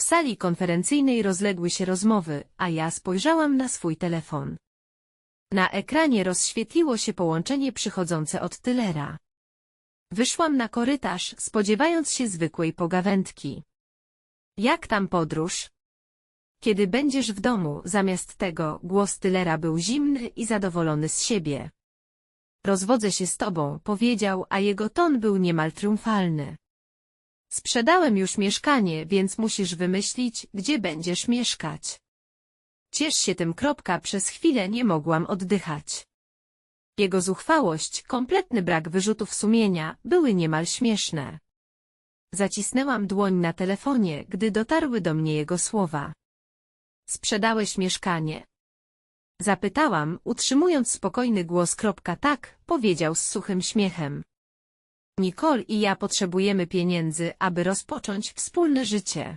W sali konferencyjnej rozległy się rozmowy, a ja spojrzałam na swój telefon. Na ekranie rozświetliło się połączenie przychodzące od Tylera. Wyszłam na korytarz, spodziewając się zwykłej pogawędki. Jak tam podróż? Kiedy będziesz w domu, zamiast tego, głos Tylera był zimny i zadowolony z siebie. Rozwodzę się z tobą, powiedział, a jego ton był niemal triumfalny. Sprzedałem już mieszkanie, więc musisz wymyślić, gdzie będziesz mieszkać. Ciesz się tym kropka, przez chwilę nie mogłam oddychać. Jego zuchwałość, kompletny brak wyrzutów sumienia, były niemal śmieszne. Zacisnęłam dłoń na telefonie, gdy dotarły do mnie jego słowa. Sprzedałeś mieszkanie? Zapytałam, utrzymując spokojny głos. Kropka, tak, powiedział z suchym śmiechem. Nicole i ja potrzebujemy pieniędzy, aby rozpocząć wspólne życie.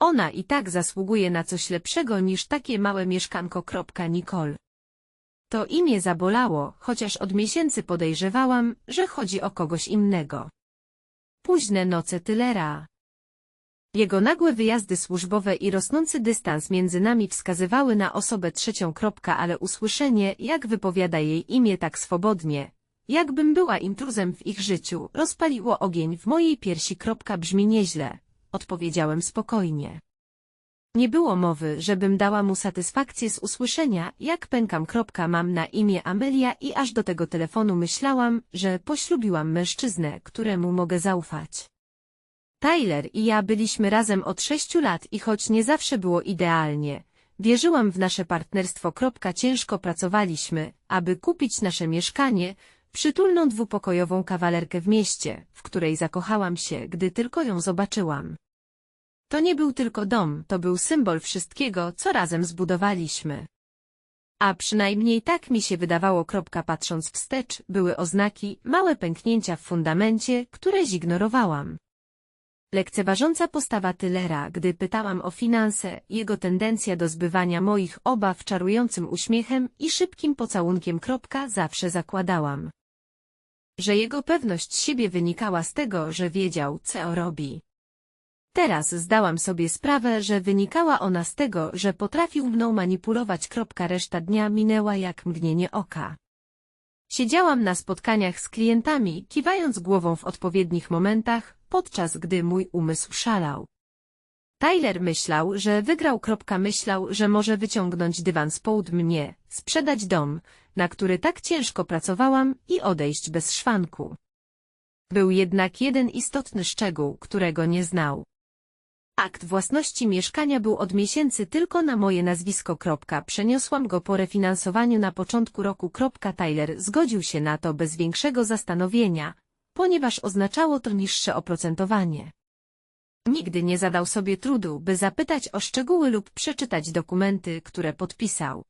Ona i tak zasługuje na coś lepszego niż takie małe mieszkanko. Nicole. To imię zabolało, chociaż od miesięcy podejrzewałam, że chodzi o kogoś innego. Późne noce Tylera. Jego nagłe wyjazdy służbowe i rosnący dystans między nami wskazywały na osobę trzecią. Ale usłyszenie, jak wypowiada jej imię tak swobodnie, jakbym była intruzem w ich życiu, rozpaliło ogień w mojej piersi. Kropka, brzmi nieźle, odpowiedziałem spokojnie. Nie było mowy, żebym dała mu satysfakcję z usłyszenia, jak pękam. Kropka, mam na imię Amelia i aż do tego telefonu myślałam, że poślubiłam mężczyznę, któremu mogę zaufać. Tyler i ja byliśmy razem od sześciu lat i choć nie zawsze było idealnie, wierzyłam w nasze partnerstwo. Ciężko pracowaliśmy, aby kupić nasze mieszkanie, przytulną dwupokojową kawalerkę w mieście, w której zakochałam się, gdy tylko ją zobaczyłam. To nie był tylko dom, to był symbol wszystkiego, co razem zbudowaliśmy. A przynajmniej tak mi się wydawało. Patrząc wstecz, były oznaki, małe pęknięcia w fundamencie, które zignorowałam. Lekceważąca postawa Tylera, gdy pytałam o finanse, jego tendencja do zbywania moich obaw czarującym uśmiechem i szybkim pocałunkiem. Zawsze zakładałam, że jego pewność siebie wynikała z tego, że wiedział, co robi. Teraz zdałam sobie sprawę, że wynikała ona z tego, że potrafił mną manipulować. Reszta dnia minęła jak mgnienie oka. Siedziałam na spotkaniach z klientami, kiwając głową w odpowiednich momentach, podczas gdy mój umysł szalał. Tyler myślał, że wygrał. Myślał, że może wyciągnąć dywan z mnie, sprzedać dom, na który tak ciężko pracowałam i odejść bez szwanku. Był jednak jeden istotny szczegół, którego nie znał. Akt własności mieszkania był od miesięcy tylko na moje nazwisko. Przeniosłam go po refinansowaniu na początku roku. Tyler zgodził się na to bez większego zastanowienia, ponieważ oznaczało to niższe oprocentowanie. Nigdy nie zadał sobie trudu, by zapytać o szczegóły lub przeczytać dokumenty, które podpisał.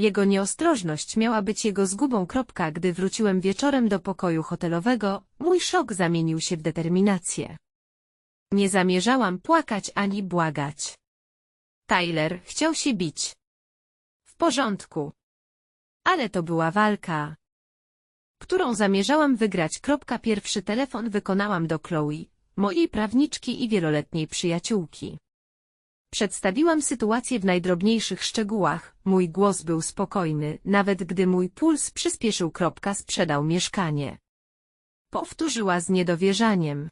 Jego nieostrożność miała być jego zgubą. Gdy wróciłem wieczorem do pokoju hotelowego, mój szok zamienił się w determinację. Nie zamierzałam płakać ani błagać. Tyler chciał się bić. W porządku. Ale to była walka, którą zamierzałam wygrać. Pierwszy telefon wykonałam do Chloe, mojej prawniczki i wieloletniej przyjaciółki. Przedstawiłam sytuację w najdrobniejszych szczegółach, mój głos był spokojny, nawet gdy mój puls przyspieszył. Kropka sprzedał mieszkanie. Powtórzyła z niedowierzaniem.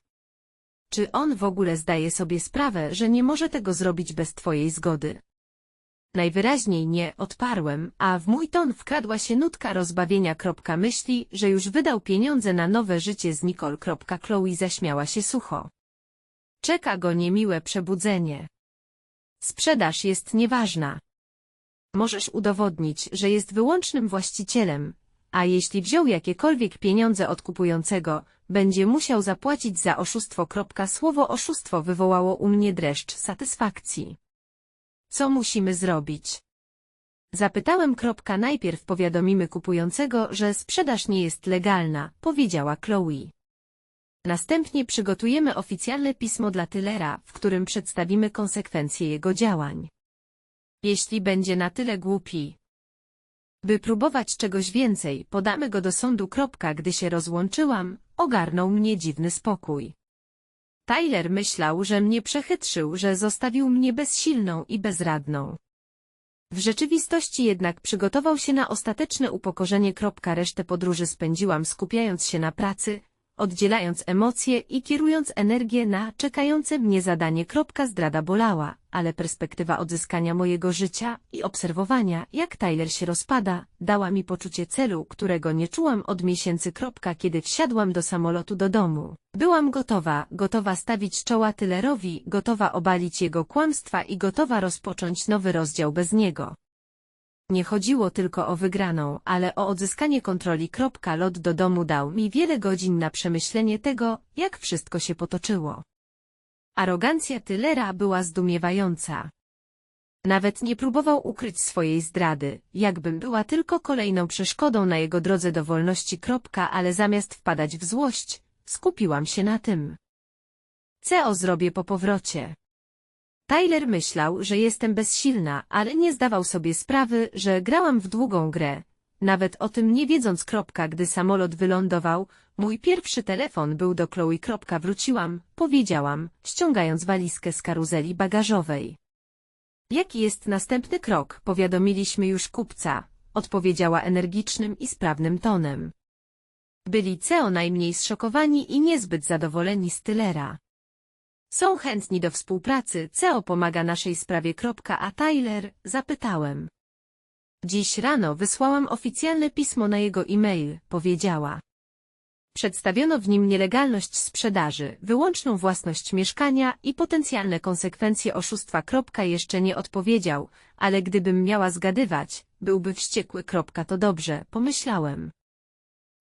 Czy on w ogóle zdaje sobie sprawę, że nie może tego zrobić bez twojej zgody? Najwyraźniej nie, odparłem, a w mój ton wkradła się nutka rozbawienia. Kropka myśli, że już wydał pieniądze na nowe życie z Nicole. Kropka Chloe zaśmiała się sucho. Czeka go niemiłe przebudzenie. Sprzedaż jest nieważna. Możesz udowodnić, że jest wyłącznym właścicielem, a jeśli wziął jakiekolwiek pieniądze od kupującego, będzie musiał zapłacić za oszustwo. Słowo oszustwo wywołało u mnie dreszcz satysfakcji. Co musimy zrobić? Zapytałem. Najpierw powiadomimy kupującego, że sprzedaż nie jest legalna, powiedziała Chloe. Następnie przygotujemy oficjalne pismo dla Tylera, w którym przedstawimy konsekwencje jego działań. Jeśli będzie na tyle głupi, by próbować czegoś więcej, podamy go do sądu. Gdy się rozłączyłam, ogarnął mnie dziwny spokój. Tyler myślał, że mnie przechytrzył, że zostawił mnie bezsilną i bezradną. W rzeczywistości jednak przygotował się na ostateczne upokorzenie. Resztę podróży spędziłam skupiając się na pracy, oddzielając emocje i kierując energię na czekające mnie zadanie. Zdrada bolała, ale perspektywa odzyskania mojego życia i obserwowania, jak Tyler się rozpada, dała mi poczucie celu, którego nie czułam od miesięcy. Kiedy wsiadłam do samolotu do domu. Byłam gotowa, gotowa stawić czoła Tylerowi, gotowa obalić jego kłamstwa i gotowa rozpocząć nowy rozdział bez niego. Nie chodziło tylko o wygraną, ale o odzyskanie kontroli. Lot do domu dał mi wiele godzin na przemyślenie tego, jak wszystko się potoczyło. Arogancja Tylera była zdumiewająca. Nawet nie próbował ukryć swojej zdrady, jakbym była tylko kolejną przeszkodą na jego drodze do wolności. Ale zamiast wpadać w złość, skupiłam się na tym. Co zrobię po powrocie? Tyler myślał, że jestem bezsilna, ale nie zdawał sobie sprawy, że grałam w długą grę. Nawet o tym nie wiedząc. Kropka, Gdy samolot wylądował, mój pierwszy telefon był do Chloe. Wróciłam, powiedziałam, ściągając walizkę z karuzeli bagażowej. Jaki jest następny krok? Powiadomiliśmy już kupca, odpowiedziała energicznym i sprawnym tonem. Byli co najmniej zszokowani i niezbyt zadowoleni z Tylera. Są chętni do współpracy, CEO pomaga naszej sprawie. A Tyler, zapytałem. Dziś rano wysłałam oficjalne pismo na jego e-mail, powiedziała. Przedstawiono w nim nielegalność sprzedaży, wyłączną własność mieszkania i potencjalne konsekwencje oszustwa. Jeszcze nie odpowiedział, ale gdybym miała zgadywać, byłby wściekły. To dobrze, pomyślałem.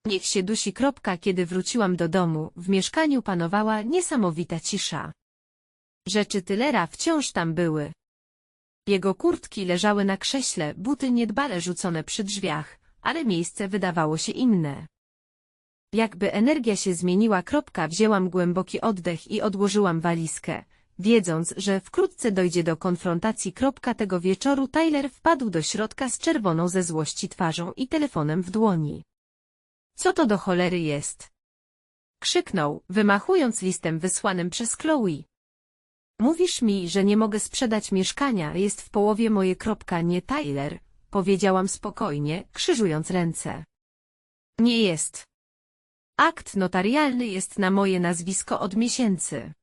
Niech się dusi. Kiedy wróciłam do domu, w mieszkaniu panowała niesamowita cisza. Rzeczy Tylera wciąż tam były. Jego kurtki leżały na krześle, buty niedbale rzucone przy drzwiach, ale miejsce wydawało się inne. Jakby energia się zmieniła. Kropka, wzięłam głęboki oddech i odłożyłam walizkę, wiedząc, że wkrótce dojdzie do konfrontacji. Kropka, tego wieczoru Tyler wpadł do środka z czerwoną ze złości twarzą i telefonem w dłoni. Co to do cholery jest? Krzyknął, wymachując listem wysłanym przez Chloe. Mówisz mi, że nie mogę sprzedać mieszkania, jest w połowie moje kropka, nie Tyler, powiedziałam spokojnie, krzyżując ręce. Nie jest. Akt notarialny jest na moje nazwisko od miesięcy.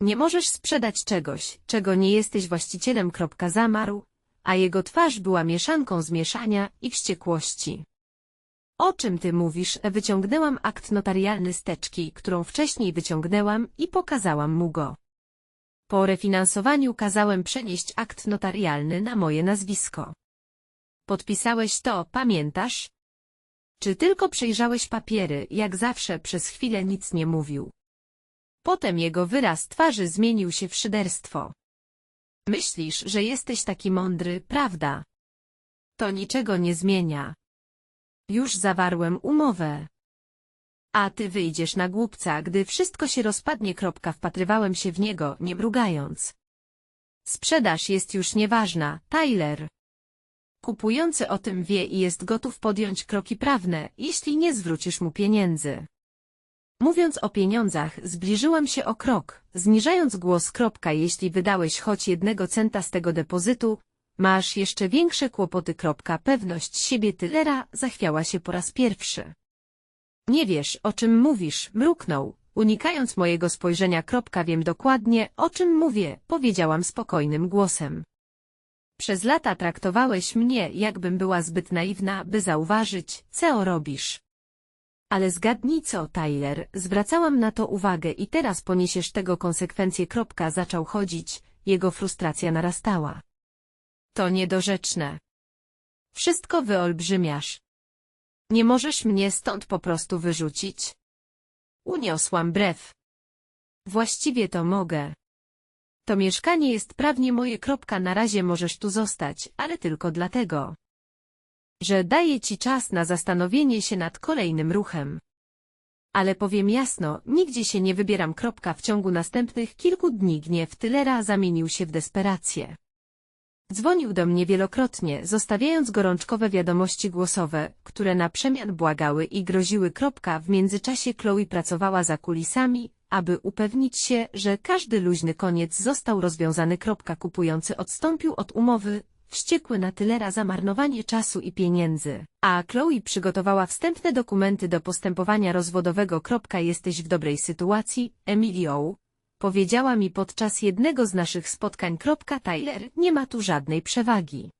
Nie możesz sprzedać czegoś, czego nie jesteś właścicielem. Zamarł, a jego twarz była mieszanką zmieszania i wściekłości. O czym ty mówisz? Wyciągnęłam akt notarialny z teczki, którą wcześniej wyciągnęłam i pokazałam mu go. Po refinansowaniu kazałem przenieść akt notarialny na moje nazwisko. Podpisałeś to, pamiętasz? Czy tylko przejrzałeś papiery, jak zawsze przez chwilę nic nie mówił. Potem jego wyraz twarzy zmienił się w szyderstwo. Myślisz, że jesteś taki mądry, prawda? To niczego nie zmienia. Już zawarłem umowę. A ty wyjdziesz na głupca, gdy wszystko się rozpadnie. Kropka, wpatrywałem się w niego, nie mrugając. Sprzedaż jest już nieważna, Tyler. Kupujący o tym wie i jest gotów podjąć kroki prawne, jeśli nie zwrócisz mu pieniędzy. Mówiąc o pieniądzach, zbliżyłam się o krok, zniżając głos. Kropka, jeśli wydałeś choć jednego centa z tego depozytu, masz jeszcze większe kłopoty. Pewność siebie Tylera zachwiała się po raz pierwszy. Nie wiesz, o czym mówisz, mruknął, unikając mojego spojrzenia. Wiem dokładnie, o czym mówię, powiedziałam spokojnym głosem. Przez lata traktowałeś mnie, jakbym była zbyt naiwna, by zauważyć, co robisz. Ale zgadnij co, Tyler, zwracałam na to uwagę i teraz poniesiesz tego konsekwencje. Zaczął chodzić, jego frustracja narastała. To niedorzeczne. Wszystko wyolbrzymiasz. Nie możesz mnie stąd po prostu wyrzucić? Uniosłam brew. Właściwie to mogę. To mieszkanie jest prawnie moje. Kropka, na razie możesz tu zostać, ale tylko dlatego, że daję ci czas na zastanowienie się nad kolejnym ruchem. Ale powiem jasno, nigdzie się nie wybieram. Kropka, w ciągu następnych kilku dni gniew Tylera zamienił się w desperację. Dzwonił do mnie wielokrotnie, zostawiając gorączkowe wiadomości głosowe, które na przemian błagały i groziły. W międzyczasie Chloe pracowała za kulisami, aby upewnić się, że każdy luźny koniec został rozwiązany. Kropka kupujący odstąpił od umowy, wściekły na tylera za marnowanie czasu i pieniędzy, a Chloe przygotowała wstępne dokumenty do postępowania rozwodowego. Kropka jesteś w dobrej sytuacji, Emilio, powiedziała mi podczas jednego z naszych spotkań. Tyler, nie ma tu żadnej przewagi.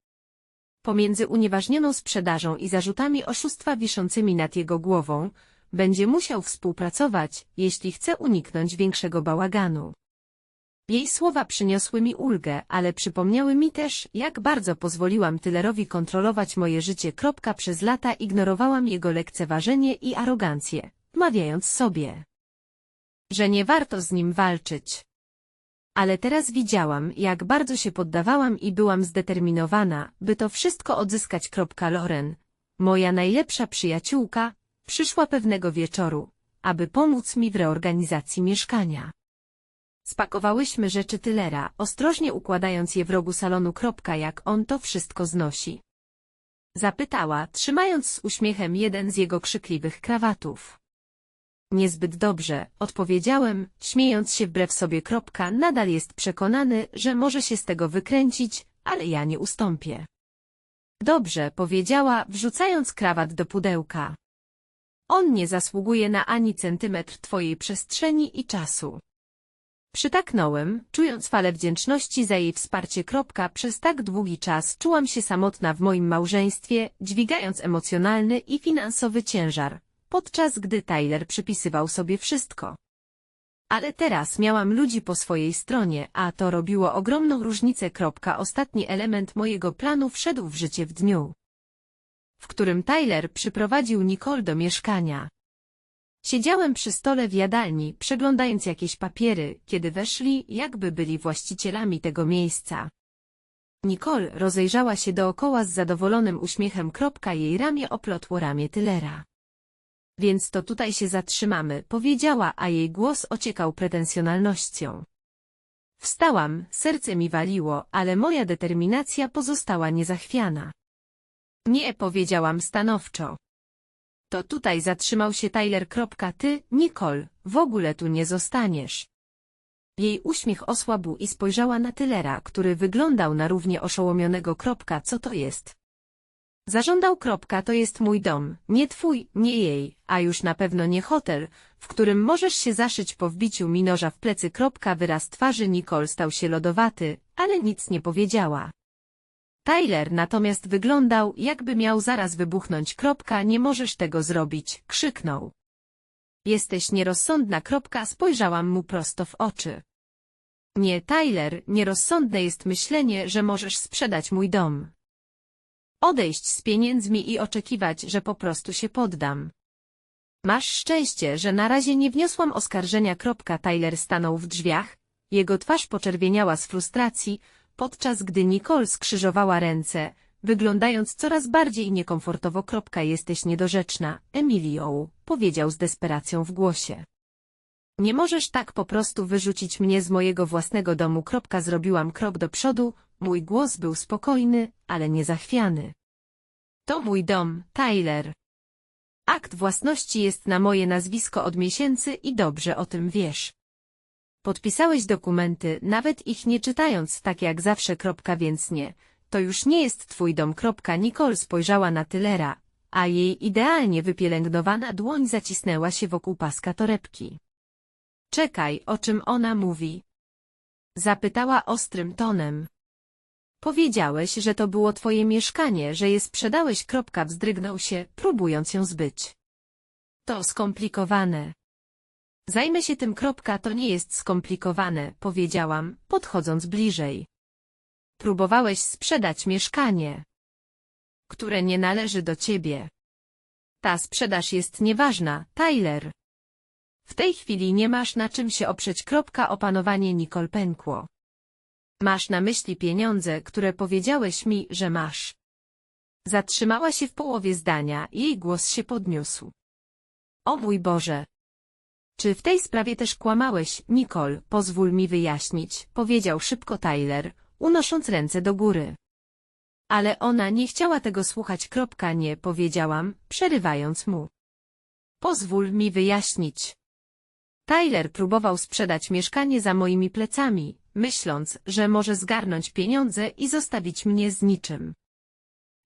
Pomiędzy unieważnioną sprzedażą i zarzutami oszustwa wiszącymi nad jego głową, będzie musiał współpracować, jeśli chce uniknąć większego bałaganu. Jej słowa przyniosły mi ulgę, ale przypomniały mi też, jak bardzo pozwoliłam Tylerowi kontrolować moje życie. Przez lata ignorowałam jego lekceważenie i arogancję, mawiając sobie, że nie warto z nim walczyć. Ale teraz widziałam, jak bardzo się poddawałam i byłam zdeterminowana, by to wszystko odzyskać. Loren, moja najlepsza przyjaciółka, przyszła pewnego wieczoru, aby pomóc mi w reorganizacji mieszkania. Spakowałyśmy rzeczy Tylera, ostrożnie układając je w rogu salonu. Jak on to wszystko znosi. Zapytała, trzymając z uśmiechem jeden z jego krzykliwych krawatów. Niezbyt dobrze, odpowiedziałem, śmiejąc się wbrew sobie. Kropka, nadal jest przekonany, że może się z tego wykręcić, ale ja nie ustąpię. Dobrze, powiedziała, wrzucając krawat do pudełka. On nie zasługuje na ani centymetr twojej przestrzeni i czasu. Przytaknąłem, czując falę wdzięczności za jej wsparcie. Kropka, przez tak długi czas czułam się samotna w moim małżeństwie, dźwigając emocjonalny i finansowy ciężar, podczas gdy Tyler przypisywał sobie wszystko. Ale teraz miałam ludzi po swojej stronie, a to robiło ogromną różnicę. Ostatni element mojego planu wszedł w życie w dniu, w którym Tyler przyprowadził Nicole do mieszkania. Siedziałem przy stole w jadalni, przeglądając jakieś papiery, kiedy weszli, jakby byli właścicielami tego miejsca. Nicole rozejrzała się dookoła z zadowolonym uśmiechem. Jej ramię oplotło ramię Tylera. Więc to tutaj się zatrzymamy, powiedziała, a jej głos ociekał pretensjonalnością. Wstałam, serce mi waliło, ale moja determinacja pozostała niezachwiana. Nie, powiedziałam stanowczo. To tutaj zatrzymał się Tyler. Ty, Nicole, w ogóle tu nie zostaniesz. Jej uśmiech osłabł i spojrzała na Tylera, który wyglądał na równie oszołomionego. Co to jest? Zażądał. To jest mój dom, nie twój, nie jej, a już na pewno nie hotel, w którym możesz się zaszyć po wbiciu mi noża w plecy. Wyraz twarzy Nicole stał się lodowaty, ale nic nie powiedziała. Tyler natomiast wyglądał, jakby miał zaraz wybuchnąć. Kropka, nie możesz tego zrobić, krzyknął. Jesteś nierozsądna. Kropka, spojrzałam mu prosto w oczy. Nie, Tyler, nierozsądne jest myślenie, że możesz sprzedać mój dom. Odejść z pieniędzmi i oczekiwać, że po prostu się poddam. Masz szczęście, że na razie nie wniosłam oskarżenia. Tyler stanął w drzwiach, jego twarz poczerwieniała z frustracji, podczas gdy Nicole skrzyżowała ręce, wyglądając coraz bardziej niekomfortowo. Jesteś niedorzeczna, Emilio, powiedział z desperacją w głosie. Nie możesz tak po prostu wyrzucić mnie z mojego własnego domu. Zrobiłam krok do przodu, mój głos był spokojny, ale niezachwiany. To mój dom, Tyler. Akt własności jest na moje nazwisko od miesięcy i dobrze o tym wiesz. Podpisałeś dokumenty, nawet ich nie czytając, tak jak zawsze. Kropka, więc nie. To już nie jest twój dom. Kropka. Nicole spojrzała na Tylera, a jej idealnie wypielęgnowana dłoń zacisnęła się wokół paska torebki. Czekaj, o czym ona mówi? Zapytała ostrym tonem. Powiedziałeś, że to było twoje mieszkanie, że je sprzedałeś. Kropka wzdrygnął się, próbując ją zbyć. To skomplikowane. Zajmę się tym. Kropka, to nie jest skomplikowane, powiedziałam, podchodząc bliżej. Próbowałeś sprzedać mieszkanie, które nie należy do ciebie. Ta sprzedaż jest nieważna, Tyler. W tej chwili nie masz na czym się oprzeć. Kropka, opanowanie Nicole pękło. Masz na myśli pieniądze, które powiedziałeś mi, że masz. Zatrzymała się w połowie zdania, jej głos się podniósł. O mój Boże, czy w tej sprawie też kłamałeś, Nicole? Pozwól mi wyjaśnić, powiedział szybko Tyler, unosząc ręce do góry. Ale ona nie chciała tego słuchać. Kropka nie, powiedziałam, przerywając mu. Pozwól mi wyjaśnić. Tyler próbował sprzedać mieszkanie za moimi plecami, myśląc, że może zgarnąć pieniądze i zostawić mnie z niczym.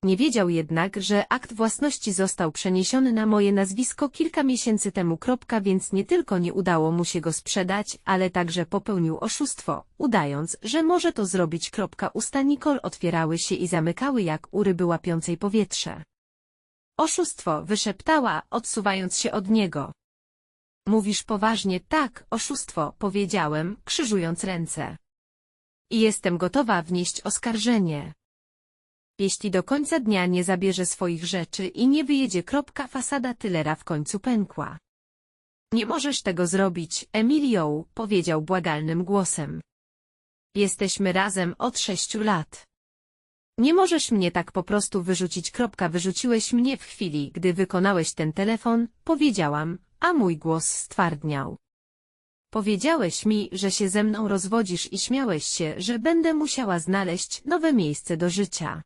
Nie wiedział jednak, że akt własności został przeniesiony na moje nazwisko kilka miesięcy temu. Kropka, więc nie tylko nie udało mu się go sprzedać, ale także popełnił oszustwo, udając, że może to zrobić. Kropka, usta Nicole otwierały się i zamykały jak u ryby łapiącej powietrze. Oszustwo, wyszeptała, odsuwając się od niego. Mówisz poważnie, tak, oszustwo, powiedziałem, krzyżując ręce. I jestem gotowa wnieść oskarżenie. Jeśli do końca dnia nie zabierze swoich rzeczy i nie wyjedzie. Kropka, fasada Tylera w końcu pękła. Nie możesz tego zrobić, Emilio, powiedział błagalnym głosem. Jesteśmy razem od sześciu lat. Nie możesz mnie tak po prostu wyrzucić. Kropka, wyrzuciłeś mnie w chwili, gdy wykonałeś ten telefon, powiedziałam, a mój głos stwardniał. Powiedziałeś mi, że się ze mną rozwodzisz i śmiałeś się, że będę musiała znaleźć nowe miejsce do życia.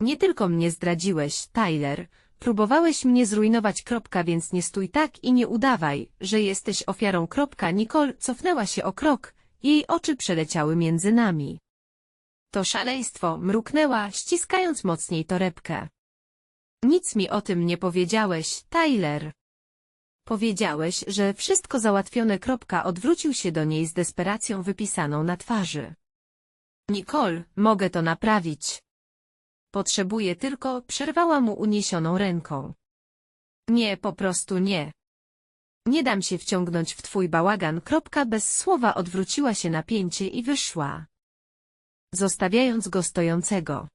Nie tylko mnie zdradziłeś, Tyler, próbowałeś mnie zrujnować. Kropka, więc nie stój tak i nie udawaj, że jesteś ofiarą. Kropka, Nicole cofnęła się o krok, jej oczy przeleciały między nami. To szaleństwo, mruknęła, ściskając mocniej torebkę. Nic mi o tym nie powiedziałeś, Tyler. Powiedziałeś, że wszystko załatwione. Kropka odwrócił się do niej z desperacją wypisaną na twarzy. Nicole, mogę to naprawić. Potrzebuję tylko, przerwała mu uniesioną ręką. Nie, po prostu nie. Nie dam się wciągnąć w twój bałagan. Kropka bez słowa odwróciła się na pięcie i wyszła. Zostawiając go stojącego.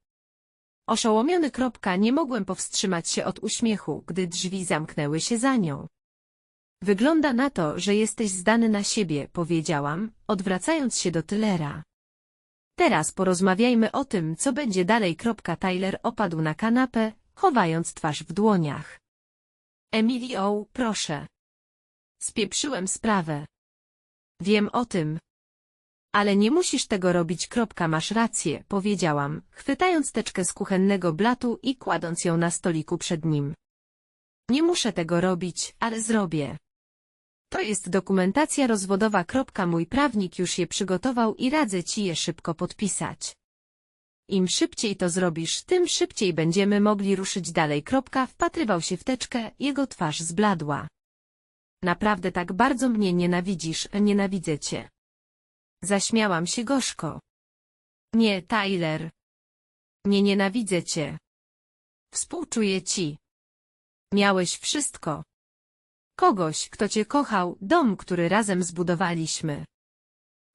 Oszołomiony kropka nie mogłem powstrzymać się od uśmiechu, gdy drzwi zamknęły się za nią. Wygląda na to, że jesteś zdany na siebie, powiedziałam, odwracając się do Tylera. Teraz porozmawiajmy o tym, co będzie dalej. Tyler opadł na kanapę, chowając twarz w dłoniach. Emilio, proszę. Spieprzyłem sprawę. Wiem o tym. Ale nie musisz tego robić. Masz rację, powiedziałam, chwytając teczkę z kuchennego blatu i kładąc ją na stoliku przed nim. Nie muszę tego robić, ale zrobię. To jest dokumentacja rozwodowa. Mój prawnik już je przygotował i radzę ci je szybko podpisać. Im szybciej to zrobisz, tym szybciej będziemy mogli ruszyć dalej. Wpatrywał się w teczkę, jego twarz zbladła. Naprawdę tak bardzo mnie nienawidzisz, nienawidzę cię. Zaśmiałam się gorzko. Nie, Tyler. Nie nienawidzę cię. Współczuję ci. Miałeś wszystko. Kogoś, kto cię kochał, dom, który razem zbudowaliśmy.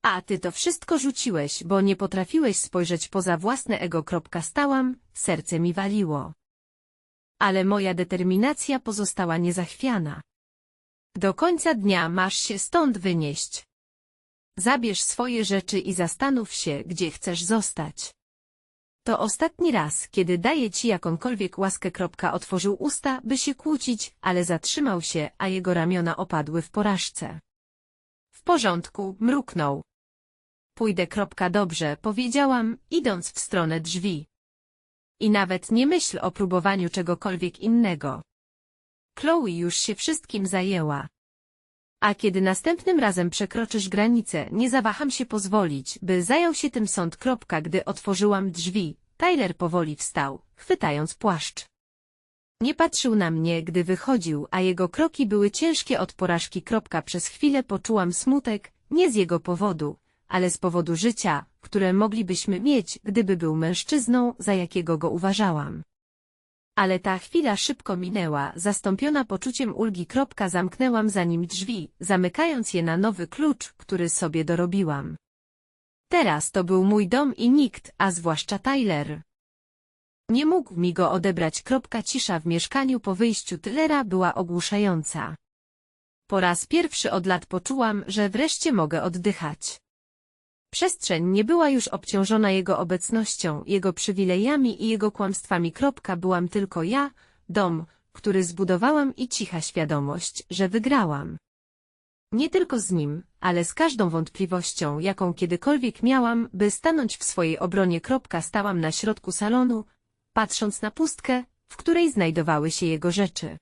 A ty to wszystko rzuciłeś, bo nie potrafiłeś spojrzeć poza własne ego. Stałam, serce mi waliło. Ale moja determinacja pozostała niezachwiana. Do końca dnia masz się stąd wynieść. Zabierz swoje rzeczy i zastanów się, gdzie chcesz zostać. To ostatni raz, kiedy daję ci jakąkolwiek łaskę. Otworzył usta, by się kłócić, ale zatrzymał się, a jego ramiona opadły w porażce. W porządku, mruknął. Pójdę. Dobrze, powiedziałam, idąc w stronę drzwi. I nawet nie myśl o próbowaniu czegokolwiek innego. Chloe już się wszystkim zajęła. A kiedy następnym razem przekroczysz granicę, nie zawaham się pozwolić, by zajął się tym sąd. Gdy otworzyłam drzwi, Tyler powoli wstał, chwytając płaszcz. Nie patrzył na mnie, gdy wychodził, a jego kroki były ciężkie od porażki. Przez chwilę poczułam smutek, nie z jego powodu, ale z powodu życia, które moglibyśmy mieć, gdyby był mężczyzną, za jakiego go uważałam. Ale ta chwila szybko minęła, zastąpiona poczuciem ulgi. Zamknęłam za nim drzwi, zamykając je na nowy klucz, który sobie dorobiłam. Teraz to był mój dom i nikt, a zwłaszcza Tyler. Nie mógł mi go odebrać. Cisza w mieszkaniu po wyjściu Tylera była ogłuszająca. Po raz pierwszy od lat poczułam, że wreszcie mogę oddychać. Przestrzeń nie była już obciążona jego obecnością, jego przywilejami i jego kłamstwami. Byłam tylko ja, dom, który zbudowałam i cicha świadomość, że wygrałam. Nie tylko z nim, ale z każdą wątpliwością, jaką kiedykolwiek miałam, by stanąć w swojej obronie. Stałam na środku salonu, patrząc na pustkę, w której znajdowały się jego rzeczy.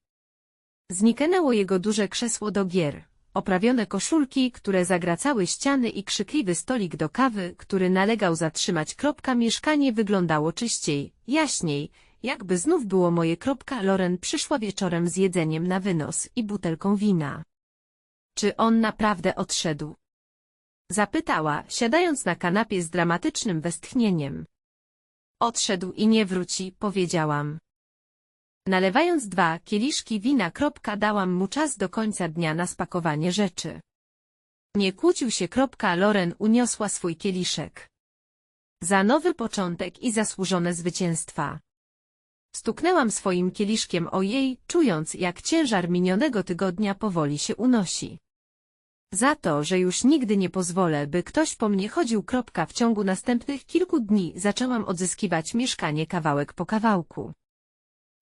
Zniknęło jego duże krzesło do gier, oprawione koszulki, które zagracały ściany i krzykliwy stolik do kawy, który nalegał zatrzymać kropka mieszkanie wyglądało czyściej, jaśniej, jakby znów było moje kropka Loren przyszła wieczorem z jedzeniem na wynos i butelką wina. Czy on naprawdę odszedł? Zapytała, siadając na kanapie z dramatycznym westchnieniem. Odszedł i nie wróci, powiedziałam. Nalewając dwa kieliszki wina, dałam mu czas do końca dnia na spakowanie rzeczy. Nie kłócił się, Loren uniosła swój kieliszek. Za nowy początek i zasłużone zwycięstwa. Stuknęłam swoim kieliszkiem o jej, czując, jak ciężar minionego tygodnia powoli się unosi. Za to, że już nigdy nie pozwolę, by ktoś po mnie chodził. W ciągu następnych kilku dni zaczęłam odzyskiwać mieszkanie kawałek po kawałku.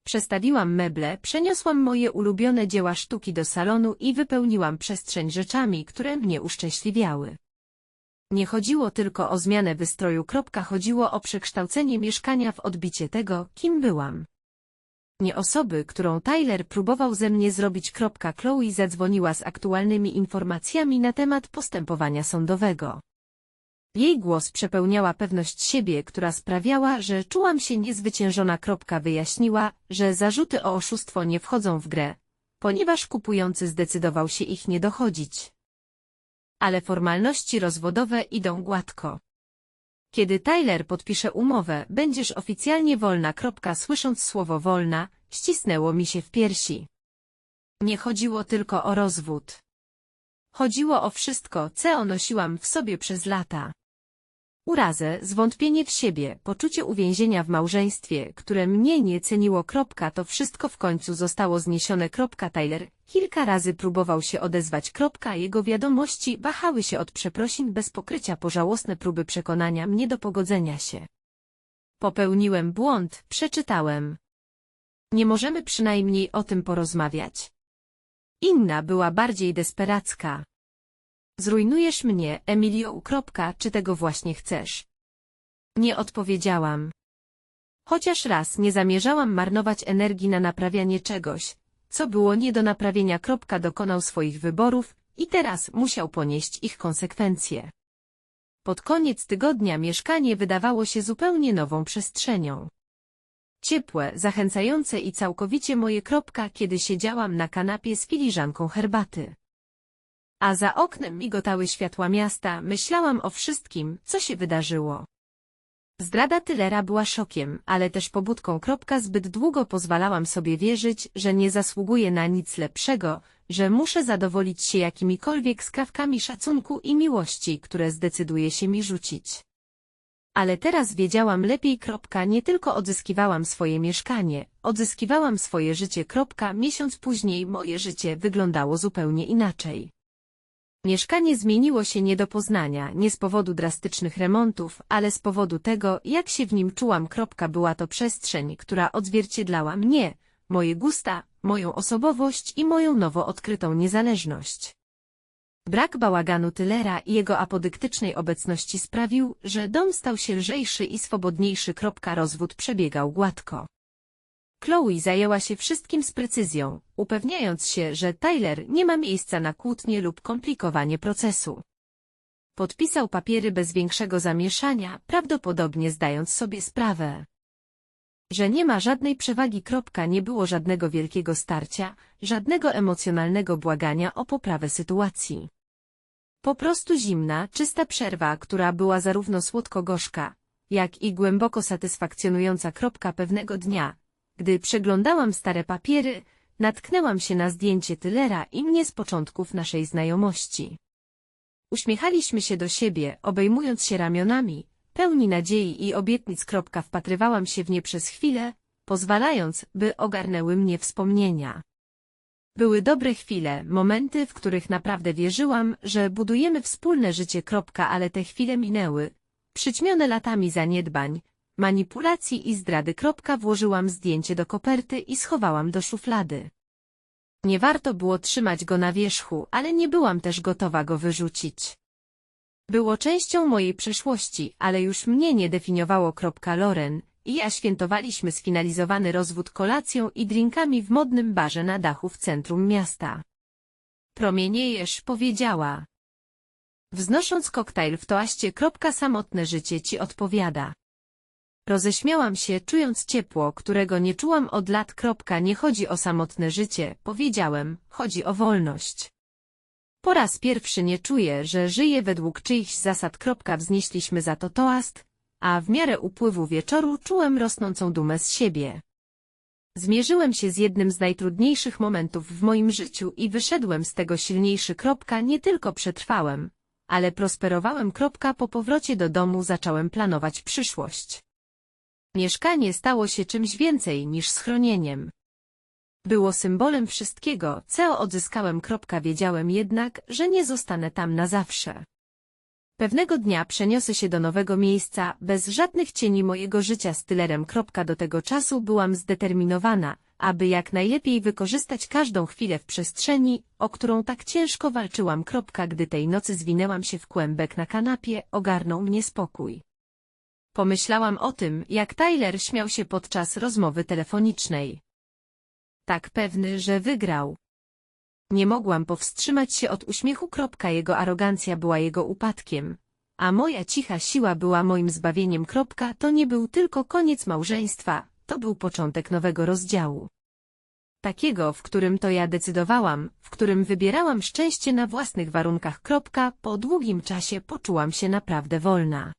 Przestawiłam meble, przeniosłam moje ulubione dzieła sztuki do salonu i wypełniłam przestrzeń rzeczami, które mnie uszczęśliwiały. Nie chodziło tylko o zmianę wystroju. Chodziło o przekształcenie mieszkania w odbicie tego, kim byłam. Nie osoby, którą Tyler próbował ze mnie zrobić. Chloe zadzwoniła z aktualnymi informacjami na temat postępowania sądowego. Jej głos przepełniała pewność siebie, która sprawiała, że czułam się niezwyciężona. Wyjaśniła, że zarzuty o oszustwo nie wchodzą w grę, ponieważ kupujący zdecydował się ich nie dochodzić. Ale formalności rozwodowe idą gładko. Kiedy Tyler podpisze umowę, będziesz oficjalnie wolna. Słysząc słowo wolna, ścisnęło mi się w piersi. Nie chodziło tylko o rozwód. Chodziło o wszystko, co nosiłam w sobie przez lata. Urazę, zwątpienie w siebie, poczucie uwięzienia w małżeństwie, które mnie nie ceniło. Kropka, to wszystko w końcu zostało zniesione. Kropka, Tyler kilka razy próbował się odezwać. Kropka, jego wiadomości wahały się od przeprosin bez pokrycia po żałosne próby przekonania mnie do pogodzenia się. Popełniłem błąd, przeczytałem. Nie możemy przynajmniej o tym porozmawiać. Inna była bardziej desperacka. Zrujnujesz mnie, Emilio. Czy tego właśnie chcesz? Nie odpowiedziałam. Chociaż raz nie zamierzałam marnować energii na naprawianie czegoś, co było nie do naprawienia. Dokonał swoich wyborów i teraz musiał ponieść ich konsekwencje. Pod koniec tygodnia mieszkanie wydawało się zupełnie nową przestrzenią. Ciepłe, zachęcające i całkowicie moje. Kiedy siedziałam na kanapie z filiżanką herbaty a za oknem migotały światła miasta, myślałam o wszystkim, co się wydarzyło. Zdrada Tylera była szokiem, ale też pobudką. Zbyt długo pozwalałam sobie wierzyć, że nie zasługuję na nic lepszego, że muszę zadowolić się jakimikolwiek skrawkami szacunku i miłości, które zdecyduje się mi rzucić. Ale teraz wiedziałam lepiej. Nie tylko odzyskiwałam swoje mieszkanie, odzyskiwałam swoje życie. Miesiąc później moje życie wyglądało zupełnie inaczej. Mieszkanie zmieniło się nie do poznania, nie z powodu drastycznych remontów, ale z powodu tego, jak się w nim czułam. Kropka była to przestrzeń, która odzwierciedlała mnie, moje gusta, moją osobowość i moją nowo odkrytą niezależność. Brak bałaganu Tylera i jego apodyktycznej obecności sprawił, że dom stał się lżejszy i swobodniejszy. Rozwód przebiegał gładko. Chloe zajęła się wszystkim z precyzją, upewniając się, że Tyler nie ma miejsca na kłótnie lub komplikowanie procesu. Podpisał papiery bez większego zamieszania, prawdopodobnie zdając sobie sprawę, że nie ma żadnej przewagi. Kropka, nie było żadnego wielkiego starcia, żadnego emocjonalnego błagania o poprawę sytuacji. Po prostu zimna, czysta przerwa, która była zarówno słodko-gorzka, jak i głęboko satysfakcjonująca. Kropka pewnego dnia, gdy przeglądałam stare papiery, natknęłam się na zdjęcie Tylera i mnie z początków naszej znajomości. Uśmiechaliśmy się do siebie, obejmując się ramionami, pełni nadziei i obietnic. Wpatrywałam się w nie przez chwilę, pozwalając, by ogarnęły mnie wspomnienia. Były dobre chwile, momenty, w których naprawdę wierzyłam, że budujemy wspólne życie. Ale te chwile minęły, przyćmione latami zaniedbań, manipulacji i zdrady. Włożyłam zdjęcie do koperty i schowałam do szuflady. Nie warto było trzymać go na wierzchu, ale nie byłam też gotowa go wyrzucić. Było częścią mojej przeszłości, ale już mnie nie definiowało. Loren i ja świętowaliśmy sfinalizowany rozwód kolacją i drinkami w modnym barze na dachu w centrum miasta. Promieniejesz, powiedziała. Wznosząc koktajl w toaście. Samotne życie ci odpowiada. Roześmiałam się, czując ciepło, którego nie czułam od lat. Nie chodzi o samotne życie, powiedziałem, chodzi o wolność. Po raz pierwszy nie czuję, że żyję według czyichś zasad. Wznieśliśmy za to toast, a w miarę upływu wieczoru czułem rosnącą dumę z siebie. Zmierzyłem się z jednym z najtrudniejszych momentów w moim życiu i wyszedłem z tego silniejszy. Nie tylko przetrwałem, ale prosperowałem. Po powrocie do domu zacząłem planować przyszłość. Mieszkanie stało się czymś więcej niż schronieniem. Było symbolem wszystkiego, co odzyskałem. Wiedziałem jednak, że nie zostanę tam na zawsze. Pewnego dnia przeniosę się do nowego miejsca, bez żadnych cieni mojego życia z tylerem. Do tego czasu byłam zdeterminowana, aby jak najlepiej wykorzystać każdą chwilę w przestrzeni, o którą tak ciężko walczyłam. Gdy tej nocy zwinęłam się w kłębek na kanapie, ogarnął mnie spokój. Pomyślałam o tym, jak Tyler śmiał się podczas rozmowy telefonicznej. Tak pewny, że wygrał. Nie mogłam powstrzymać się od uśmiechu. Jego arogancja była jego upadkiem, a moja cicha siła była moim zbawieniem. To nie był tylko koniec małżeństwa, to był początek nowego rozdziału. Takiego, w którym to ja decydowałam, w którym wybierałam szczęście na własnych warunkach. Po długim czasie poczułam się naprawdę wolna.